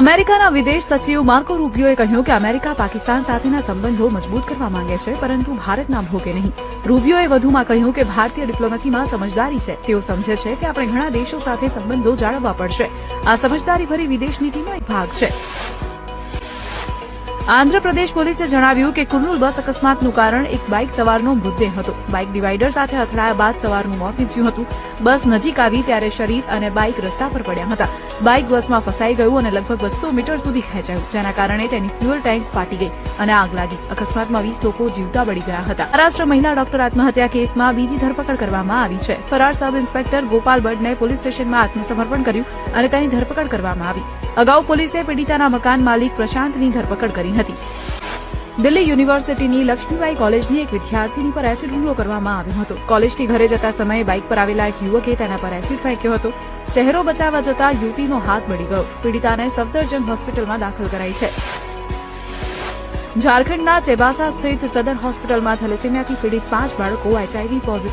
અમેરિકાના વિદેશ સચિવ માર્કો રૂબિયોએ કહ્યું કે અમેરિકા પાકિસ્તાન સાથેના સંબંધો મજબૂત કરવા માંગે છે, પરંતુ ભારતના ભોગે નહીં. રૂપિયોએ વધુમાં કહ્યું કે ભારતીય ડિપ્લોમસીમાં સમજદારી છે. તેઓ સમજે છે કે આપણે ઘણા દેશો સાથે સંબંધો જાળવવા પડશે. આ સમજદારીભરી વિદેશ નીતિનો એક ભાગ છે. આંધ્રપ્રદેશ પોલીસે જણાવ્યું કે કુર્નૂલ બસ અકસ્માતનું કારણ એક બાઇક સવારનો મૃતદેહ હતો. બાઇક ડિવાઈડર સાથે અથડાયા બાદ સવારનું મોત નીપજ્યું હતું. બસ નજીક આવી ત્યારે શરીર અને બાઇક રસ્તા પર પડ્યા હતા. બાઇક બસમાં ફસાઈ ગયું અને લગભગ બસો મીટર સુધી ખેંચાયું, જેના કારણે તેની ફ્યુઅલ ટેન્ક ફાટી ગઈ અને આગ લાગી. અકસ્માતમાં વીસ લોકો જીવતા બળી ગયા હતા. મહારાષ્ટ્ર મહિલા ડોક્ટર આત્મહત્યા કેસમાં બીજી ધરપકડ કરવામાં આવી છે. ફરાર સબ ઇન્સ્પેક્ટર ગોપાલ બર્ડને પોલીસ સ્ટેશનમાં આત્મસમર્પણ કર્યું અને તેની ધરપકડ કરવામાં આવી. અગાઉ પોલીસે પીડિતાના મકાન માલિક પ્રશાંતની ધરપકડ કરી હતી. દિલ્હી યુનિવર્સિટીની લક્ષ્મીબાઈ કોલેજની એક વિદ્યાર્થીની પર એસિડ હુમલો કરવામાં આવ્યો હતો. કોલેજથી ઘરે જતા સમયે બાઇક પર આવેલા એક યુવકે તેના પર એસિડ ફેંક્યો હતો. ચહેરો બચાવવા જતા યુવતીનો હાથ બળી ગયો. પીડિતાને સફદરજંગ હોસ્પિટલમાં દાખલ કરાઈ છે. ઝારખંડના ચેબાસા સ્થિત સદર હોસ્પિટલમાં થેલેસેમિયાથી પીડિત પાંચ બાળકો એચઆઈવી પોઝિટિવ